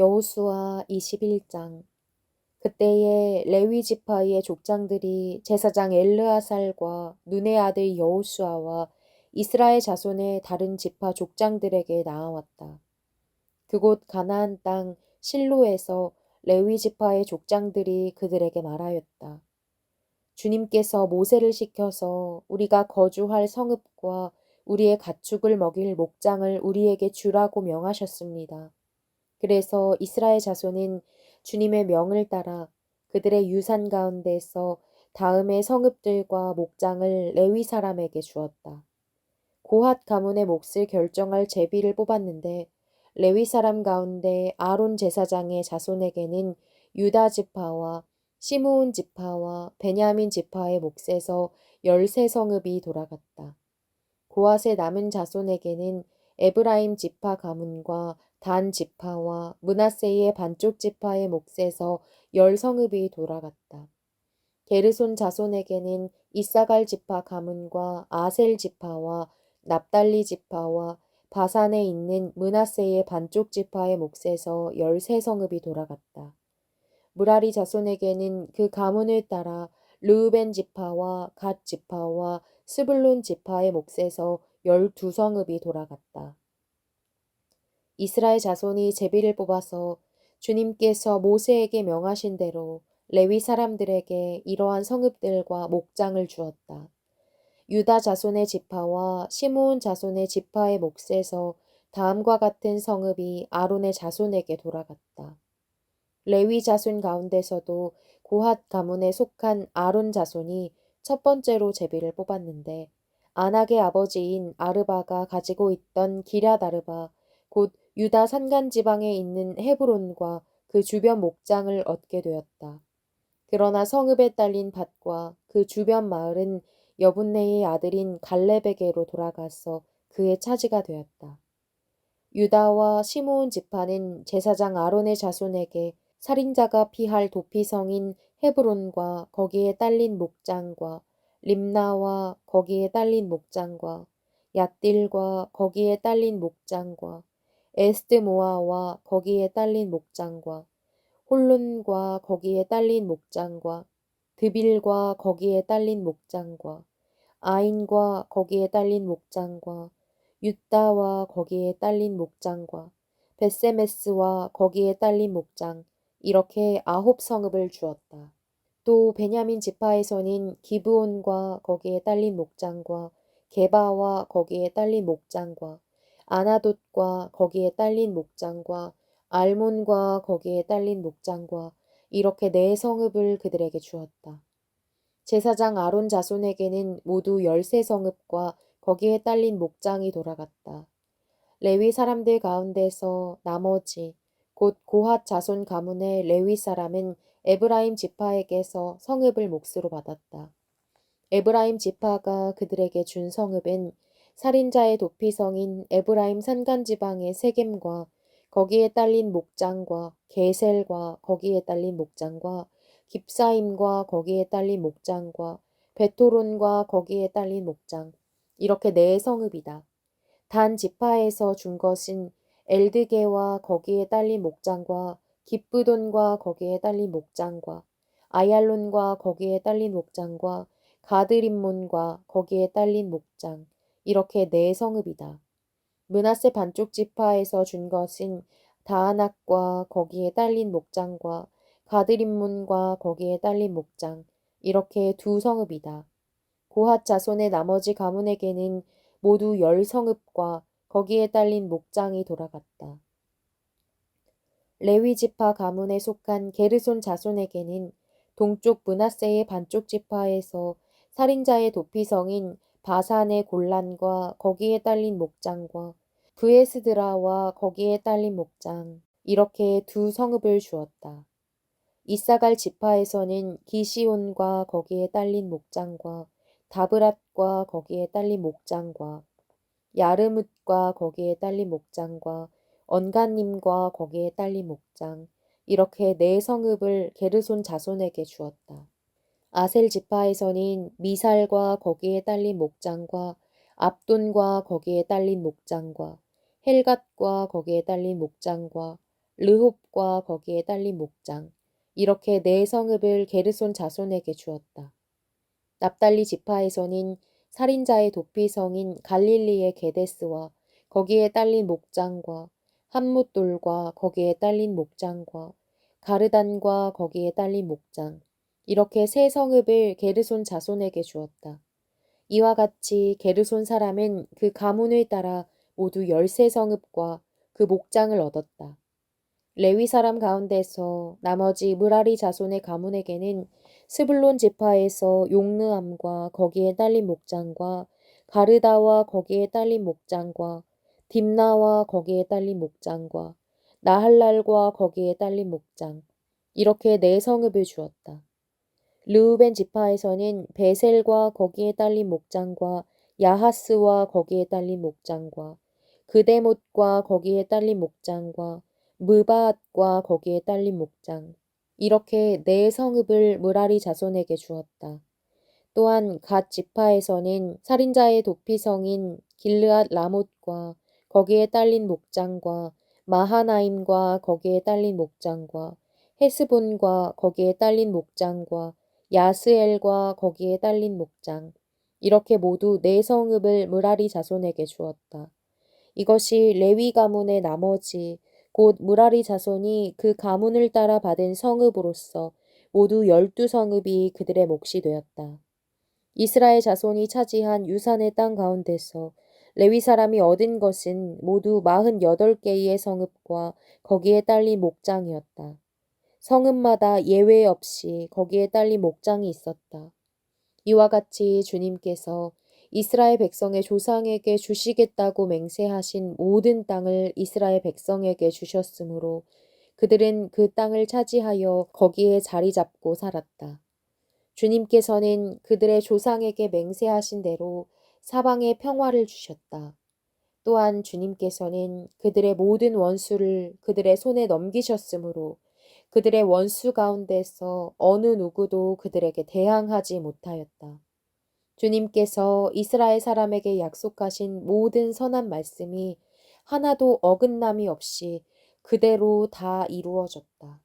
여호수아 21장 그때에 레위 지파의 족장들이 제사장 엘르아살과 눈의 아들 여호수아와 이스라엘 자손의 다른 지파 족장들에게 나아왔다. 그곳 가나안 땅 실로에서 레위 지파의 족장들이 그들에게 말하였다. 주님께서 모세를 시켜서 우리가 거주할 성읍과 우리의 가축을 먹일 목장을 우리에게 주라고 명하셨습니다. 그래서 이스라엘 자손은 주님의 명을 따라 그들의 유산 가운데서 다음의 성읍들과 목장을 레위 사람에게 주었다. 고핫 가문의 몫을 결정할 제비를 뽑았는데 레위 사람 가운데 아론 제사장의 자손에게는 유다 지파와 시므온 지파와 베냐민 지파의 몫에서 열세 성읍이 돌아갔다. 고핫의 남은 자손에게는 에브라임 지파 가문과 단 지파와 문하세의 반쪽 지파의 몫에서 열 성읍이 돌아갔다. 게르손 자손에게는 이사갈 지파 가문과 아셀 지파와 납달리 지파와 바산에 있는 문하세의 반쪽 지파의 몫에서 열세 성읍이 돌아갔다. 무라리 자손에게는 그 가문을 따라 르우벤 지파와 갓 지파와 스불론 지파의 몫에서 열두 성읍이 돌아갔다. 이스라엘 자손이 제비를 뽑아서 주님께서 모세에게 명하신 대로 레위 사람들에게 이러한 성읍들과 목장을 주었다. 유다 자손의 지파와 시므온 자손의 지파의 몫에서 다음과 같은 성읍이 아론의 자손에게 돌아갔다. 레위 자손 가운데서도 고핫 가문에 속한 아론 자손이 첫 번째로 제비를 뽑았는데 안악의 아버지인 아르바가 가지고 있던 기랴 다르바 곧 유다 산간 지방에 있는 헤브론과 그 주변 목장을 얻게 되었다. 그러나 성읍에 딸린 밭과 그 주변 마을은 여분네의 아들인 갈렙에게로 돌아가서 그의 차지가 되었다. 유다와 시므온 지파는 제사장 아론의 자손에게 살인자가 피할 도피성인 헤브론과 거기에 딸린 목장과 림나와 거기에 딸린 목장과 얏딜과 거기에 딸린 목장과 에스드모아와 거기에 딸린 목장과 홀론과 거기에 딸린 목장과 드빌과 거기에 딸린 목장과 아인과 거기에 딸린 목장과 유다와 거기에 딸린 목장과 베세메스와 거기에 딸린 목장 이렇게 아홉 성읍을 주었다. 또 베냐민 지파에서는 기브온과 거기에 딸린 목장과 게바와 거기에 딸린 목장과 아나돗과 거기에 딸린 목장과 알몬과 거기에 딸린 목장과 이렇게 네 성읍을 그들에게 주었다. 제사장 아론 자손에게는 모두 열세 성읍과 거기에 딸린 목장이 돌아갔다. 레위 사람들 가운데서 나머지 곧 고핫 자손 가문의 레위 사람은 에브라임 지파에게서 성읍을 몫으로 받았다. 에브라임 지파가 그들에게 준 성읍은 살인자의 도피성인 에브라임 산간 지방의 세겜과 거기에 딸린 목장과 게셀과 거기에 딸린 목장과 깁사임과 거기에 딸린 목장과 베토론과 거기에 딸린 목장 이렇게 네 성읍이다. 단 지파에서 준 것은 엘드게와 거기에 딸린 목장과 기쁘돈과 거기에 딸린 목장과 아얄론과 거기에 딸린 목장과 가드림몬과 거기에 딸린 목장 이렇게 네 성읍이다. 문하세 반쪽 지파에서 준 것은 다하낙과 거기에 딸린 목장과 가드림문과 거기에 딸린 목장 이렇게 두 성읍이다. 고핫 자손의 나머지 가문에게는 모두 열 성읍과 거기에 딸린 목장이 돌아갔다. 레위 지파 가문에 속한 게르손 자손에게는 동쪽 문하세의 반쪽 지파에서 살인자의 도피성인 바산의 골란과 거기에 딸린 목장과 브에스드라와 거기에 딸린 목장 이렇게 두 성읍을 주었다. 이사갈 지파에서는 기시온과 거기에 딸린 목장과 다브랏과 거기에 딸린 목장과 야르뭇과 거기에 딸린 목장과 언가님과 거기에 딸린 목장 이렇게 네 성읍을 게르손 자손에게 주었다. 아셀 지파에서는 미살과 거기에 딸린 목장과 압돈과 거기에 딸린 목장과 헬갓과 거기에 딸린 목장과 르홉과 거기에 딸린 목장 이렇게 네 성읍을 게르손 자손에게 주었다. 납달리 지파에서는 살인자의 도피성인 갈릴리의 게데스와 거기에 딸린 목장과 한뭇돌과 거기에 딸린 목장과 가르단과 거기에 딸린 목장 이렇게 세 성읍을 게르손 자손에게 주었다. 이와 같이 게르손 사람은 그 가문을 따라 모두 열세 성읍과 그 목장을 얻었다. 레위 사람 가운데서 나머지 무라리 자손의 가문에게는 스불론 지파에서 용르암과 거기에 딸린 목장과 가르다와 거기에 딸린 목장과 딥나와 거기에 딸린 목장과 나할랄과 거기에 딸린 목장 이렇게 네 성읍을 주었다. 르우벤 지파에서는 베셀과 거기에 딸린 목장과 야하스와 거기에 딸린 목장과 그데못과 거기에 딸린 목장과 무바앗과 거기에 딸린 목장 이렇게 네 성읍을 무라리 자손에게 주었다. 또한 갓 지파에서는 살인자의 도피성인 길르앗 라못과 거기에 딸린 목장과 마하나임과 거기에 딸린 목장과 헤스본과 거기에 딸린 목장과 야스엘과 거기에 딸린 목장 이렇게 모두 네 성읍을 무라리 자손에게 주었다. 이것이 레위 가문의 나머지 곧 무라리 자손이 그 가문을 따라 받은 성읍으로서 모두 열두 성읍이 그들의 몫이 되었다. 이스라엘 자손이 차지한 유산의 땅 가운데서 레위 사람이 얻은 것은 모두 마흔 여덟 개의 성읍과 거기에 딸린 목장이었다. 성읍마다 예외 없이 거기에 딸린 목장이 있었다. 이와 같이 주님께서 이스라엘 백성의 조상에게 주시겠다고 맹세하신 모든 땅을 이스라엘 백성에게 주셨으므로 그들은 그 땅을 차지하여 거기에 자리 잡고 살았다. 주님께서는 그들의 조상에게 맹세하신 대로 사방에 평화를 주셨다. 또한 주님께서는 그들의 모든 원수를 그들의 손에 넘기셨으므로 그들의 원수 가운데서 어느 누구도 그들에게 대항하지 못하였다. 주님께서 이스라엘 사람에게 약속하신 모든 선한 말씀이 하나도 어긋남이 없이 그대로 다 이루어졌다.